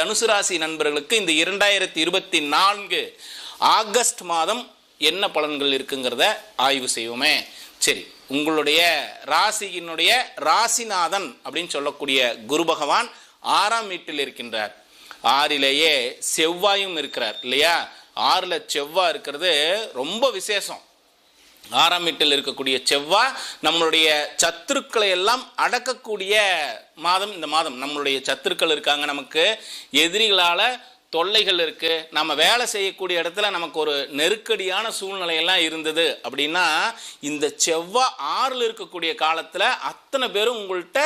தனுசு ராசி நண்பர்களுக்கு இந்த இரண்டாயிரத்தி இருபத்தி நான்கு ஆகஸ்ட் மாதம் என்ன பலன்கள் இருக்குங்கிறத ஆய்வு செய்வோமே. சரி உங்களுடைய ராசியினுடைய ராசிநாதன் அப்படின்னு சொல்லக்கூடிய குரு பகவான் ஆறாம் வீட்டில் இருக்கின்றார். ஆறிலேயே செவ்வாயும் இருக்கிறார் இல்லையா? ஆறில் செவ்வாய் இருக்கிறது ரொம்ப விசேஷம். ஆறாம் வீட்டில் இருக்கக்கூடிய செவ்வாய் நம்மளுடைய சத்துருக்களை எல்லாம் அடக்கக்கூடிய மாதம் இந்த மாதம் நம்மளுடைய சத்துருக்கள் இருக்காங்க நமக்கு. எதிரிகளால் தொல்லைகள் இருக்குது நம்ம வேலை செய்யக்கூடிய இடத்துல நமக்கு ஒரு நெருக்கடியான சூழ்நிலையெல்லாம் இருந்தது அப்படின்னா இந்த செவ்வாய் ஆறில் இருக்கக்கூடிய காலத்தில் அத்தனை பேரும் உங்கள்கிட்ட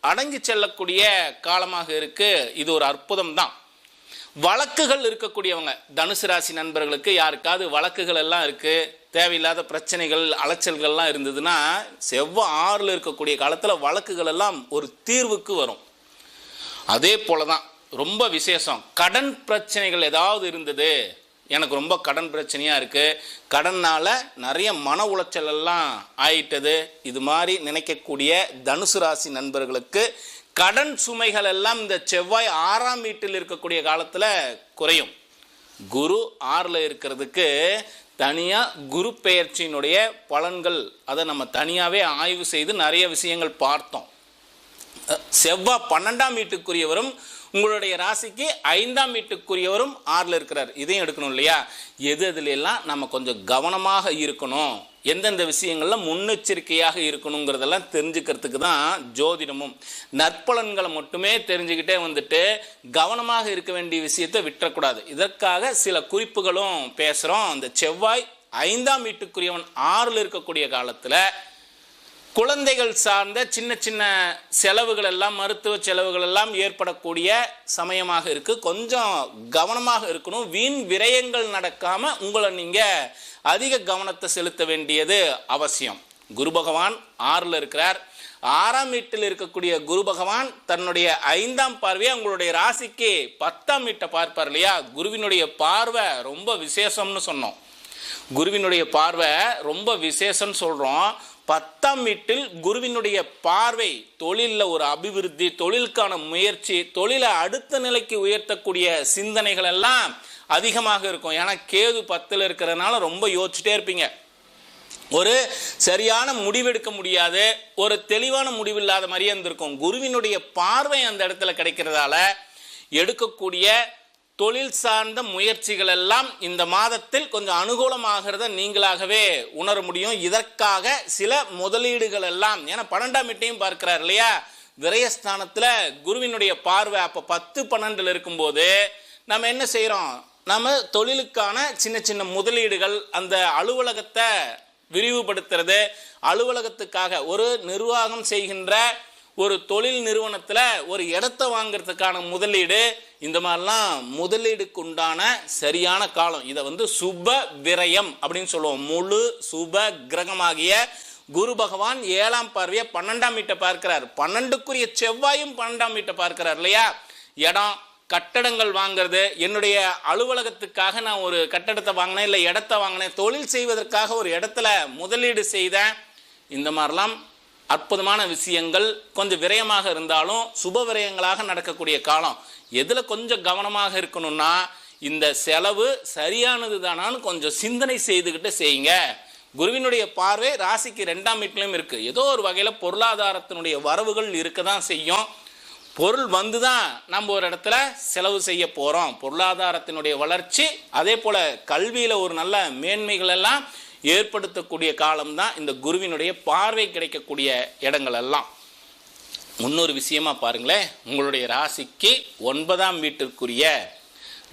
அடங்கி செல்லக்கூடிய காலமாக இருக்குது இது ஒரு அற்புதம் தான். வழக்குகள் இருக்கக்கூடியவங்க தனுசு ராசி நண்பர்களுக்கு யாருக்காவது வழக்குகள் எல்லாம் இருக்குது தேவையில்லாத பிரச்சனைகள் அலைச்சல்கள்லாம் இருந்ததுன்னா செவ்வாய் ஆறில் இருக்கக்கூடிய காலத்தில் வழக்குகள் எல்லாம் ஒரு தீர்வுக்கு வரும். அதே போல தான் ரொம்ப விசேஷம். கடன் பிரச்சனைகள் ஏதாவது இருந்தது எனக்கு ரொம்ப கடன் பிரச்சனையாக இருக்குது கடனால் நிறைய மன உளைச்சல் எல்லாம் ஆயிட்டது இது மாதிரி நினைக்கக்கூடிய தனுசு ராசி நண்பர்களுக்கு கடன் சுமைகள் எல்லாம் இந்த செவ்வாய் ஆறாம் வீட்டில் இருக்கக்கூடிய காலத்தில் குறையும். குரு ஆறில் இருக்கிறதுக்கு தனியாக குரு பெயர்ச்சியினுடைய பலன்கள் அதை நம்ம தனியாகவே ஆய்வு செய்து நிறைய விஷயங்கள் பார்த்தோம். செவ்வாய் பன்னெண்டாம் வீட்டுக்குரியவரும் உங்களுடைய ராசிக்கு ஐந்தாம் வீட்டுக்குரியவரும் ஆறில் இருக்கிறார். இதையும் எடுக்கணும் இல்லையா? எது அதுல எல்லாம் நம்ம கொஞ்சம் கவனமாக இருக்கணும்? எந்தெந்த விஷயங்களில் முன்னெச்சரிக்கையாக இருக்கணுங்கிறதெல்லாம் தெரிஞ்சுக்கிறதுக்கு தான் ஜோதிடமும். நற்பலன்களை மட்டுமே தெரிஞ்சுக்கிட்டே வந்துட்டு கவனமாக இருக்க வேண்டிய விஷயத்தை விட்டுறக்கூடாது. இதற்காக சில குறிப்புகளும் பேசுகிறோம் அந்த செவ்வாய் ஐந்தாம் வீட்டுக்குரியவன் ஆறில் இருக்கக்கூடிய காலத்தில் குழந்தைகள் சார்ந்த சின்ன சின்ன செலவுகள் எல்லாம் மருத்துவ செலவுகள் எல்லாம் ஏற்படக்கூடிய சமயமாக இருக்கு. கொஞ்சம் கவனமாக இருக்கணும். வீண் விரயங்கள் நடக்காம உங்களை நீங்க அதிக கவனத்தை செலுத்த வேண்டியது அவசியம். குரு பகவான் ஆறில் இருக்கிறார். ஆறாம் வீட்டில் இருக்கக்கூடிய குரு பகவான் தன்னுடைய ஐந்தாம் பார்வையை உங்களுடைய ராசிக்கு பத்தாம் வீட்டை பார்ப்பார் இல்லையா? குருவினுடைய பார்வை ரொம்ப விசேஷம்னு சொன்னோம். குருவினுடைய பார்வை ரொம்ப விசேஷம்னு சொல்றோம். பத்தாம் வீட்டில் குருவினுடைய பார்வை தொழிலில் ஒரு அபிவிருத்தி தொழிலுக்கான முயற்சி தொழிலை அடுத்த நிலைக்கு உயர்த்தக்கூடிய சிந்தனைகள் எல்லாம் அதிகமாக இருக்கும். ஏன்னா கேது பத்தில் இருக்கிறதுனால ரொம்ப யோசிச்சுட்டே இருப்பீங்க. ஒரு சரியான முடிவெடுக்க முடியாது ஒரு தெளிவான முடிவு இல்லாத மாதிரியே இருந்திருக்கும். குருவினுடைய பார்வை அந்த இடத்துல கிடைக்கிறதால எடுக்கக்கூடிய தொழில் சார்ந்த முயற்சிகள் எல்லாம் இந்த மாதத்தில் கொஞ்சம் அனுகூலமாகிறத நீங்களாகவே உணர முடியும். இதற்காக சில முதலீடுகள் எல்லாம் ஏன்னா பன்னெண்டாம் வீட்டையும் பார்க்கிறார் இல்லையா? விரயஸ்தானத்தில் குருவினுடைய பார்வை அப்போ பத்து பன்னெண்டில் இருக்கும்போது நம்ம என்ன செய்கிறோம் நம்ம தொழிலுக்கான சின்ன சின்ன முதலீடுகள் அந்த அலுவலகத்தை விரிவுபடுத்துறது அலுவலகத்துக்காக ஒரு நிர்வாகம் செய்கின்ற ஒரு தொழில் நிறுவனத்தில் ஒரு இடத்த வாங்கிறதுக்கான முதலீடு இந்த மாதிரிலாம் முதலீடுக்கு உண்டான சரியான காலம். இதை வந்து சுப விரயம் அப்படின்னு சொல்லுவோம். முழு சுப கிரகமாகிய குரு பகவான் ஏழாம் பார்வையை பன்னெண்டாம் வீட்டை பார்க்கிறார். பன்னெண்டுக்குரிய செவ்வாயும் பன்னெண்டாம் வீட்டை பார்க்கிறார் இல்லையா? இடம் கட்டடங்கள் வாங்குறது என்னுடைய அலுவலகத்துக்காக நான் ஒரு கட்டடத்தை வாங்கினேன் இல்லை இடத்த வாங்கினேன் தொழில் செய்வதற்காக ஒரு இடத்துல முதலீடு செய்தேன் இந்த மாதிரிலாம் அற்புதமான விஷயங்கள் கொஞ்சம் விரயமாக இருந்தாலும் சுப விரயங்களாக நடக்கக்கூடிய காலம். எதில் கொஞ்சம் கவனமாக இருக்கணும்னா இந்த செலவு சரியானது தானான்னு கொஞ்சம் சிந்தனை செய்துக்கிட்டு செய்யுங்க. குருவினுடைய பார்வை ராசிக்கு ரெண்டாம் வீட்லையும் இருக்குது ஏதோ ஒரு வகையில் பொருளாதாரத்தினுடைய வரவுகள் இருக்க தான் செய்யும். பொருள் வந்து தான் நம்ம ஒரு இடத்துல செலவு செய்ய போகிறோம் பொருளாதாரத்தினுடைய வளர்ச்சி அதே போல் கல்வியில் ஒரு நல்ல மேன்மைகள் எல்லாம் ஏற்படுத்தக்கூடிய காலம்தான் இந்த குருவினுடைய பார்வை கிடைக்கக்கூடிய இடங்கள் எல்லாம் இன்னொரு விஷயமா பாருங்களேன். உங்களுடைய ராசிக்கு ஒன்பதாம் வீட்டிற்குரிய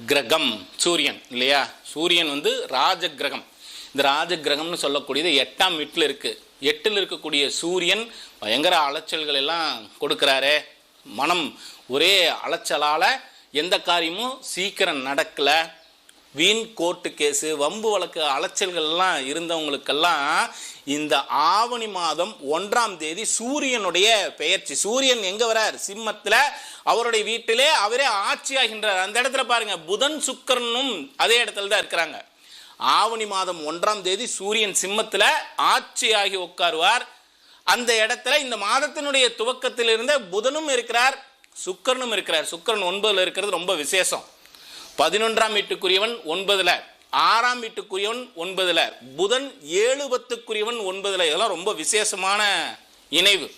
கிரகம் சூரியன் இல்லையா? சூரியன் வந்து ராஜ கிரகம் இந்த ராஜ கிரகம்னு சொல்லக்கூடியது எட்டாம் வீட்டில் இருக்குது எட்டில் இருக்கக்கூடிய சூரியன் பயங்கர அலைச்சல்கள் எல்லாம் கொடுக்குறாரு. மனம் ஒரே அலைச்சலால் எந்த காரியமும் சீக்கிரம் நடக்கலை. வீண் கோர்ட்டு கேஸு வம்பு வழக்கு அலைச்சல்கள்லாம் இருந்தவங்களுக்கெல்லாம் இந்த ஆவணி மாதம் ஒன்றாம் தேதி சூரியனுடைய பெயர்ச்சி. சூரியன் எங்க வரார்? சிம்மத்தில். அவருடைய வீட்டிலே அவரே ஆட்சியாகின்றார். அந்த இடத்துல பாருங்க புதன் சுக்கரனும் அதே இடத்துல தான் இருக்கிறாங்க. ஆவணி மாதம் ஒன்றாம் தேதி சூரியன் சிம்மத்தில் ஆட்சியாகி உட்காருவார். அந்த இடத்துல இந்த மாதத்தினுடைய துவக்கத்தில் இருந்த புதனும் இருக்கிறார் சுக்கரனும் இருக்கிறார். சுக்கரன் ஒன்பதுல இருக்கிறது ரொம்ப விசேஷம். பதினொன்றாம் வீட்டுக்குரியவன் ஒன்பதுல ஆறாம் வீட்டுக்குரியவன் ஒன்பதுல புதன் ஏழு பத்துக்குரியவன் ஒன்பதுல. இதெல்லாம் ரொம்ப விசேஷமான இணைவு.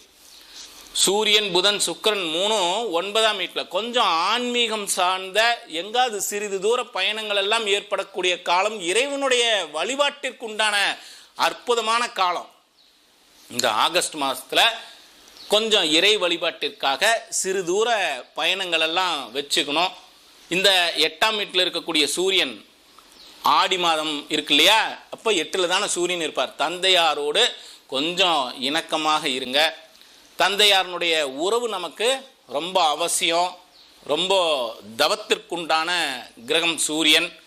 சூரியன் புதன் சுக்கிரன் மூணும் ஒன்பதாம் வீட்டில். கொஞ்சம் ஆன்மீகம் சார்ந்த எங்காவது சிறிது தூர பயணங்கள் எல்லாம் ஏற்படக்கூடிய காலம் இறைவனுடைய வழிபாட்டிற்கு உண்டான அற்புதமான காலம். இந்த ஆகஸ்ட் மாதத்தில் கொஞ்சம் இறை வழிபாட்டிற்காக சிறு தூர பயணங்கள் எல்லாம் வச்சுக்கணும். இந்த எட்டாம் வீட்டில் இருக்கக்கூடிய சூரியன் ஆடி மாதம் இருக்கு இல்லையா? அப்போ எட்டில் தானே சூரியன் இருப்பார். தந்தையாரோடு கொஞ்சம் இணக்கமாக இருங்க. தந்தையாரனுடைய உறவு நமக்கு ரொம்ப அவசியம். ரொம்ப தவத்திற்குண்டான கிரகம் சூரியன்.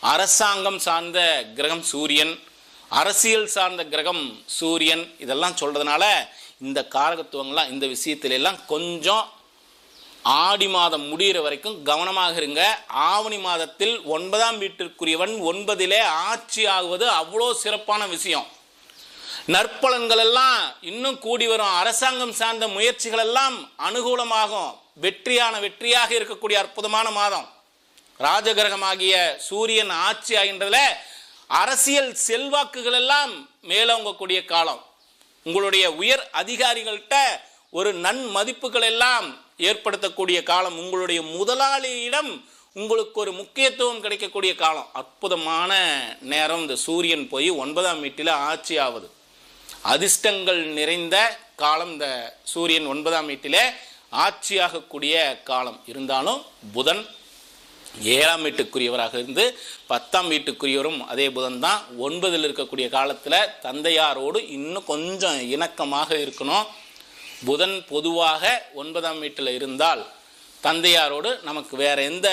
அரசாங்கம் சார்ந்த கிரகம் சூரியன். அரசியல் சார்ந்த கிரகம் சூரியன். இதெல்லாம் சொல்கிறதுனால இந்த காரகத்துவங்கள்லாம் இந்த விஷயத்துல எல்லாம் கொஞ்சம் ஆடி மாதம் முடிகிற வரைக்கும் கவனமாக இருங்க. ஆவணி மாதத்தில் ஒன்பதாம் வீட்டிற்குரியவன் ஒன்பதிலே ஆட்சி ஆகுவது அவ்வளோ சிறப்பான விஷயம். நற்பலன்கள் எல்லாம் இன்னும் கூடி வரும். அரசாங்கம் சார்ந்த முயற்சிகள் எல்லாம் அனுகூலமாகும். வெற்றியான வெற்றியாக இருக்கக்கூடிய அற்புதமான மாதம். ராஜகிரகமாகிய சூரியன் ஆட்சி ஆகின்றதுல அரசியல் செல்வாக்குகள் எல்லாம் மேலோங்கக்கூடிய காலம். உங்களுடைய உயர் அதிகாரிகள்கிட்ட ஒரு நன்மதிப்புகள் எல்லாம் ஏற்படுத்தக்கூடிய காலம் உங்களுடைய முதலாளியிடம் உங்களுக்கு ஒரு முக்கியத்துவம் கிடைக்கக்கூடிய காலம். அற்புதமான நேரம் இந்த சூரியன் போய் ஒன்பதாம் வீட்டில் ஆட்சி ஆகுது. அதிர்ஷ்டங்கள் நிறைந்த காலம் இந்த சூரியன் ஒன்பதாம் வீட்டிலே ஆட்சியாகக்கூடிய காலம். இருந்தாலும் புதன் ஏழாம் வீட்டுக்குரியவராக இருந்து பத்தாம் வீட்டுக்குரியவரும் அதே புதன் தான். ஒன்பதில் இருக்கக்கூடிய காலத்தில் தந்தையாரோடு இன்னும் கொஞ்சம் இணக்கமாக இருக்கணும். புதன் பொதுவாக ஒன்பதாம் வீட்டில் இருந்தால் தந்தையாரோடு நமக்கு வேற எந்த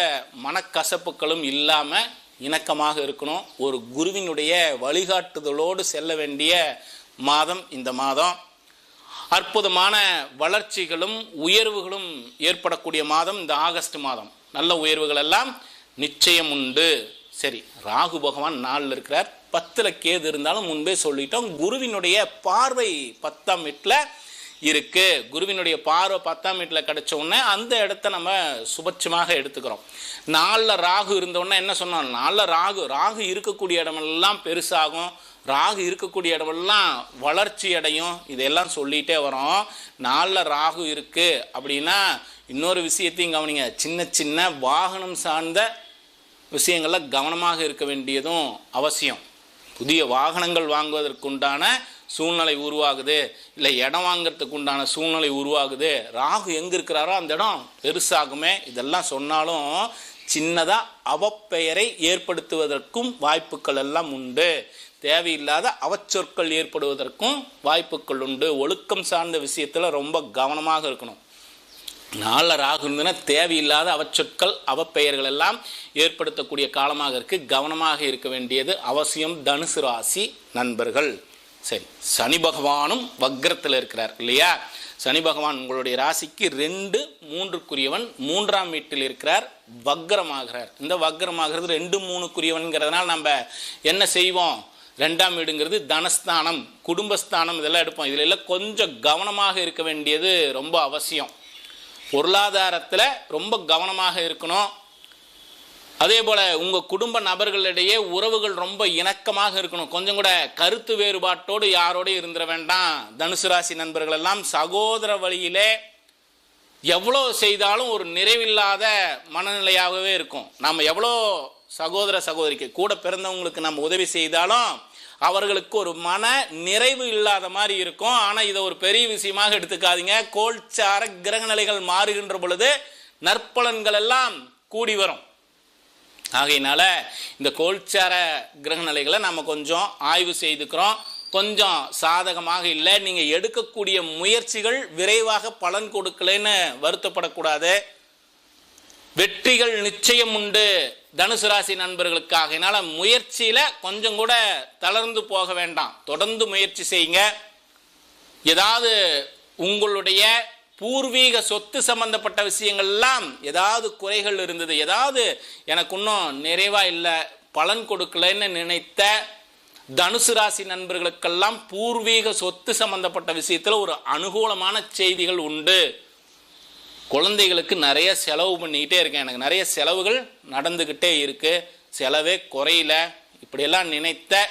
மனக்கசப்புகளும் இல்லாமல் இணக்கமாக இருக்கணும். ஒரு குருவினுடைய வழிகாட்டுதலோடு செல்ல வேண்டிய மாதம் இந்த மாதம். அற்புதமான வளர்ச்சிகளும் உயர்வுகளும் ஏற்படக்கூடிய மாதம் இந்த ஆகஸ்ட் மாதம். நல்ல உயர்வுகள் எல்லாம் நிச்சயம் உண்டு. சரி ராகு பகவான் நாளில் இருக்கிறார். பத்தில் கேது இருந்தாலும் முன்பே சொல்லிட்டோம். குருவினுடைய பார்வை பத்தாம் வீட்டில் இருக்கு. குருவினுடைய பார்வை பத்தாம் வீட்டில் கிடைச்ச உடனே அந்த இடத்த நம்ம சுபட்சமாக எடுத்துக்கிறோம். நாளில் ராகு இருந்தோடனே என்ன சொன்னோம்? நாளில் ராகு ராகு இருக்கக்கூடிய இடமெல்லாம் பெருசாகும். ராகு இருக்கக்கூடிய இடமெல்லாம் வளர்ச்சி அடையும். இதெல்லாம் சொல்லிகிட்டே வரோம். நாளில் ராகு இருக்கு அப்படின்னா இன்னொரு விஷயத்தையும் கவனிங்க. சின்ன சின்ன வாகனம் சார்ந்த விஷயங்களில் கவனமாக இருக்க வேண்டியதும் அவசியம். புதிய வாகனங்கள் வாங்குவதற்குண்டான சூழ்நிலை உருவாகுது. இல்லை இடம் வாங்குறதுக்கு உண்டான சூழ்நிலை உருவாகுது. ராகு எங்கே இருக்கிறாரோ அந்த இடம் பெருசாகுமே. இதெல்லாம் சொன்னாலும் சின்னதாக அவப்பெயரை ஏற்படுத்துவதற்கும் வாய்ப்புகள் எல்லாம் உண்டு. தேவையில்லாத அவச்சொற்கள் ஏற்படுவதற்கும் வாய்ப்புகள் உண்டு. ஒழுக்கம் சார்ந்த விஷயத்தில் ரொம்ப கவனமாக இருக்கணும். நாளில் ராகு இருந்ததுன்னா தேவையில்லாத அவச்சொற்கள் அவப்பெயர்கள் எல்லாம் ஏற்படுத்தக்கூடிய காலமாக இருக்குது கவனமாக இருக்க வேண்டியது அவசியம். தனுசு ராசி நண்பர்கள். சரி சனி பகவானும் வக்ரத்தில் இருக்கிறார் இல்லையா? சனி பகவான் உங்களுடைய ராசிக்கு ரெண்டு மூன்றுக்குரியவன் மூன்றாம் வீட்டில் இருக்கிறார் வக்ரமாகிறார். இந்த வக்ரமாகிறது ரெண்டு மூணுக்குரியவன்கிறதுனால நம்ம என்ன செய்வோம்? ரெண்டாம் வீடுங்கிறது தனஸ்தானம் குடும்பஸ்தானம் இதெல்லாம் எடுப்போம். இதில் எல்லாம் கொஞ்சம் கவனமாக இருக்க வேண்டியது ரொம்ப அவசியம். பொருளாதாரத்தில் ரொம்ப கவனமாக இருக்கணும். அதே போல் உங்கள் குடும்ப நபர்களிடையே உறவுகள் ரொம்ப இணக்கமாக இருக்கணும். கொஞ்சம் கூட கருத்து வேறுபாட்டோடு யாரோடு இருந்துட வேண்டாம். தனுசு ராசி நண்பர்கள் எல்லாம் சகோதர வழியிலே எவ்வளோ செய்தாலும் ஒரு நிறைவில்லாத மனநிலையாகவே இருக்கும். நாம் எவ்வளோ சகோதர சகோதரிக்கு கூட பிறந்தவங்களுக்கு நம்ம உதவி செய்தாலும் அவர்களுக்கு ஒரு மன நிறைவு இல்லாத மாதிரி இருக்கும். ஆனால் இதை ஒரு பெரிய விஷயமாக எடுத்துக்காதீங்க. கோல்சார கிரக நிலைகள் மாறுகின்ற பொழுது நற்பலன்கள் எல்லாம் கூடி வரும். ஆகையினால இந்த கோல்சார கிரக நிலைகளை நம்ம கொஞ்சம் ஆய்வு செய்துக்கிறோம். கொஞ்சம் சாதகமாக இல்லை. நீங்கள் எடுக்கக்கூடிய முயற்சிகள் விரைவாக பலன் கொடுக்கலன்னு வருத்தப்படக்கூடாது. வெற்றிகள் நிச்சயம் உண்டு தனுசு ராசி நண்பர்களுக்காக என்னால் முயற்சியில் கொஞ்சம் கூட தளர்ந்து போக வேண்டாம். தொடர்ந்து முயற்சி செய்யுங்க. ஏதாவது உங்களுடைய பூர்வீக சொத்து சம்பந்தப்பட்ட விஷயங்கள்லாம் ஏதாவது குறைகள் இருந்தது. ஏதாவது எனக்கு இன்னும் நிறைவா இல்லை பலன் கொடுக்கலன்னு நினைத்த தனுசு ராசி நண்பர்களுக்கெல்லாம் பூர்வீக சொத்து சம்பந்தப்பட்ட விஷயத்தில் ஒரு அனுகூலமான செய்திகள் உண்டு. குழந்தைகளுக்கு நிறைய செலவு பண்ணிக்கிட்டே இருக்கேன். எனக்கு நிறைய செலவுகள் நடந்துக்கிட்டே இருக்கு. செலவே குறையில. இப்படியெல்லாம் நினைத்த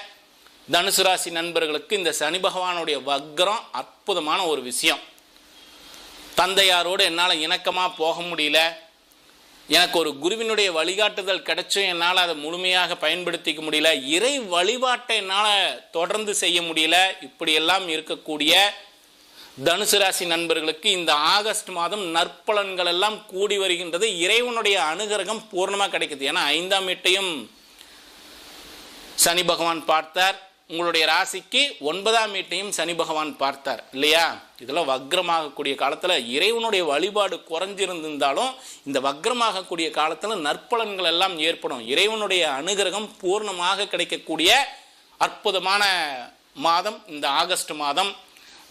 தனுசு ராசி நண்பர்களுக்கு இந்த சனி பகவானுடைய வக்ரம் அற்புதமான ஒரு விஷயம். தந்தையாரோடு என்னால் இணக்கமாக போக முடியல. எனக்கு ஒரு குருவினுடைய வழிகாட்டுதல் கிடைச்சும் என்னால் அதை முழுமையாக பயன்படுத்திக்க முடியல. இறை வழிபாட்டை என்னால் தொடர்ந்து செய்ய முடியல. இப்படியெல்லாம் இருக்கக்கூடிய தனுசு ராசி நண்பர்களுக்கு இந்த ஆகஸ்ட் மாதம் நற்பலன்கள் எல்லாம் கூடி வருகின்றது. இறைவனுடைய அனுகிரகம் பூர்ணமாக கிடைக்குது. ஏன்னா ஐந்தாம் எட்டையும் சனி பகவான் பார்த்தார். உங்களுடைய ராசிக்கு ஒன்பதாம் வீட்டையும் சனி பகவான் பார்த்தார் இல்லையா? இதெல்லாம் வக்ரமாகக்கூடிய காலத்தில் இறைவனுடைய வழிபாடு குறைஞ்சிருந்திருந்தாலும் இந்த வக்ரமாகக்கூடிய காலத்தில் நற்பலன்கள் எல்லாம் ஏற்படும். இறைவனுடைய அனுகிரகம் பூர்ணமாக கிடைக்கக்கூடிய அற்புதமான மாதம் இந்த ஆகஸ்ட் மாதம்.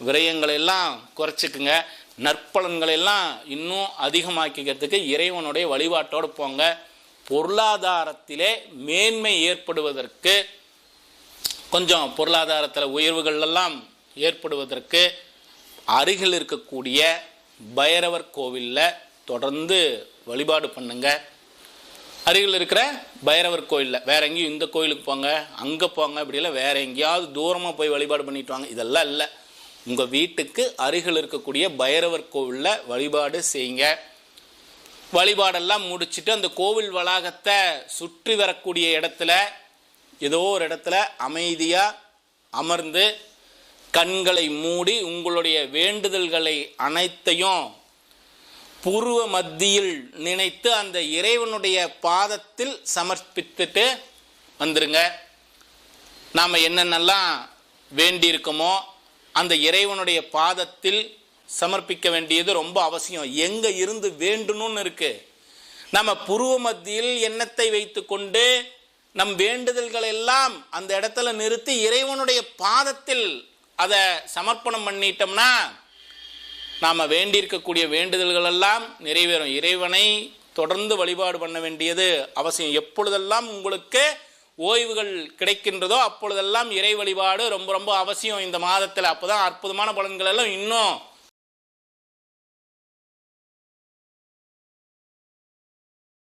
விரயங்களை எல்லாம் குறைச்சிக்குங்க. நற்பலன்கள் எல்லாம் இன்னும் அதிகமாக்கிக்கிறதுக்கு இறைவனுடைய வழிபாட்டோடு போங்க. பொருளாதாரத்திலே மேன்மை ஏற்படுவதற்கு கொஞ்சம் பொருளாதாரத்தில் உயர்வுகளெல்லாம் ஏற்படுவதற்கு அருகில் இருக்கக்கூடிய பைரவர் கோவிலில் தொடர்ந்து வழிபாடு பண்ணுங்க. அருகில் இருக்கிற பைரவர் கோயிலில் வேற எங்கேயும் இந்த கோயிலுக்கு போங்க அங்கே போங்க அப்படிலாம் வேற எங்கேயாவது தூரமாக போய் வழிபாடு பண்ணிட்டு வாங்க. இதெல்லாம் இல்லை. உங்கள் வீட்டுக்கு அருகில் இருக்கக்கூடிய பைரவர் கோவிலில் வழிபாடு செய்யுங்க. வழிபாடெல்லாம் முடிச்சுட்டு அந்த கோவில் வளாகத்தை சுற்றி வரக்கூடிய இடத்துல ஏதோ ஒரு இடத்துல அமைதியாக அமர்ந்து கண்களை மூடி உங்களுடைய வேண்டுதல்களை அனைத்தையும் புருவ மத்தியில் நினைத்து அந்த இறைவனுடைய பாதத்தில் சமர்ப்பித்துட்டு வந்துருங்க. நாம் என்னென்னலாம் வேண்டியிருக்கோமோ அந்த இறைவனுடைய பாதத்தில் சமர்ப்பிக்க வேண்டியது ரொம்ப அவசியம். எங்கே இருந்து வேண்டணும்னு இருக்குது நம்ம புருவ மத்தியில் எண்ணத்தை வைத்துக்கொண்டு நம் வேண்டுதல்கள் எல்லாம் அந்த இடத்துல நிறுத்தி இறைவனுடைய பாதத்தில் அதை சமர்ப்பணம் பண்ணிட்டோம்னா நாம் வேண்டியிருக்கக்கூடிய வேண்டுதல்கள் எல்லாம் நிறைவேறும். இறைவனை தொடர்ந்து வழிபாடு பண்ண வேண்டியது அவசியம். எப்பொழுதெல்லாம் உங்களுக்கு ஓய்வுகள் கிடைக்கின்றதோ அப்பொழுதெல்லாம் இறை வழிபாடு ரொம்ப ரொம்ப அவசியம் இந்த மாதத்தில். அப்போதான் அற்புதமான பலன்கள் எல்லாம் இன்னும்